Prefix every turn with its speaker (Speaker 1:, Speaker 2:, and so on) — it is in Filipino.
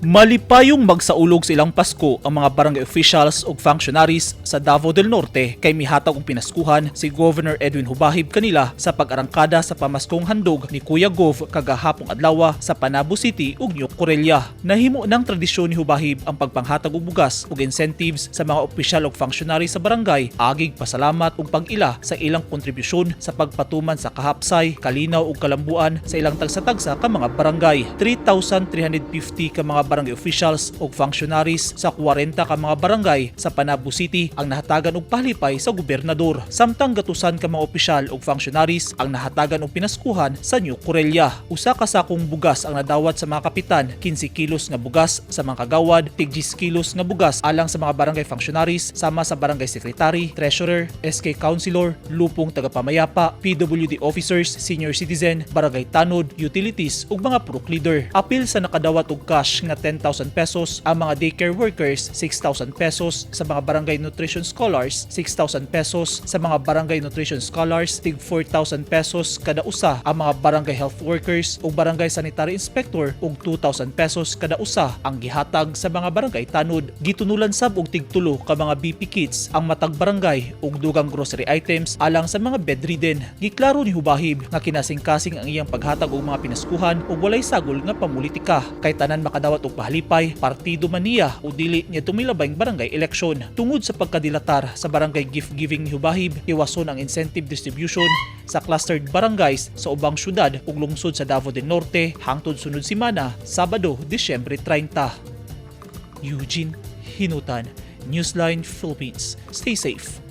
Speaker 1: Malipayong magsaulog sa ilang Pasko ang mga barangay officials ug functionaries sa Davao del Norte kay mihatag og pinaskuhan si Governor Edwin Hubahib kanila sa pag-arangkada sa pamaskong handog ni Kuya Gov kagahapong adlaw sa Panabo City ug New Corelia. Nahimo ng tradisyon ni Hubahib ang pagpanghatag og bugas ug incentives sa mga opisyal ug functionary sa barangay agig pasalamat ug pag-ila sa ilang kontribusyon sa pagpatuman sa kahapsay, kalinaw ug kalambuan sa ilang tagsa-tagsa ka mga barangay. 3,350 ka mga barangay officials ug functionaries sa 40 ka mga barangay sa Panabo City ang nahatagan og palipay sa gobernador. Samtang gatusan ka mga opisyal ug functionaries ang nahatagan og pinaskuhan sa New Corelia. Usa ka sakong bugas ang nadawat sa mga kapitan, 15 kilos nga bugas sa mga kagawad, tig 10 kilos nga bugas alang sa mga barangay functionaries sama sa barangay secretary, treasurer, SK councilor, lupong tagapamayapa, PWD officers, senior citizen, barangay tanod, utilities ug mga purok leader. Apil sa nakadawat og cash nga 10,000 pesos ang mga daycare workers, 6,000 pesos sa mga barangay nutrition scholars, 6,000 pesos sa mga barangay nutrition scholars, tig 4,000 pesos kada usa ang mga barangay health workers ug barangay sanitary inspector ug 2,000 pesos kada usa ang gihatag sa mga barangay tanod. Gitunulan sab og tig tulo ka mga BP kits ang matag barangay ug dugang grocery items alang sa mga bedridden. Giklaro ni Hubahib nga kinasing-kasing ang iyang paghatag og mga pinaskuhan ug walay sagol nga pamulitika kay tanan makadawat og pahalipay, partido man niya o dili niya tumilabayng barangay eleksyon. Tungod sa pagkadilatar sa barangay gift giving ni Hubahib, iwason ang incentive distribution sa clustered barangays sa ubang syudad ug lungsod sa Davao del Norte hangtod sunod semana, Sabado, Disyembre 30. Eugene Hinutan, Newsline Philippines. Stay safe.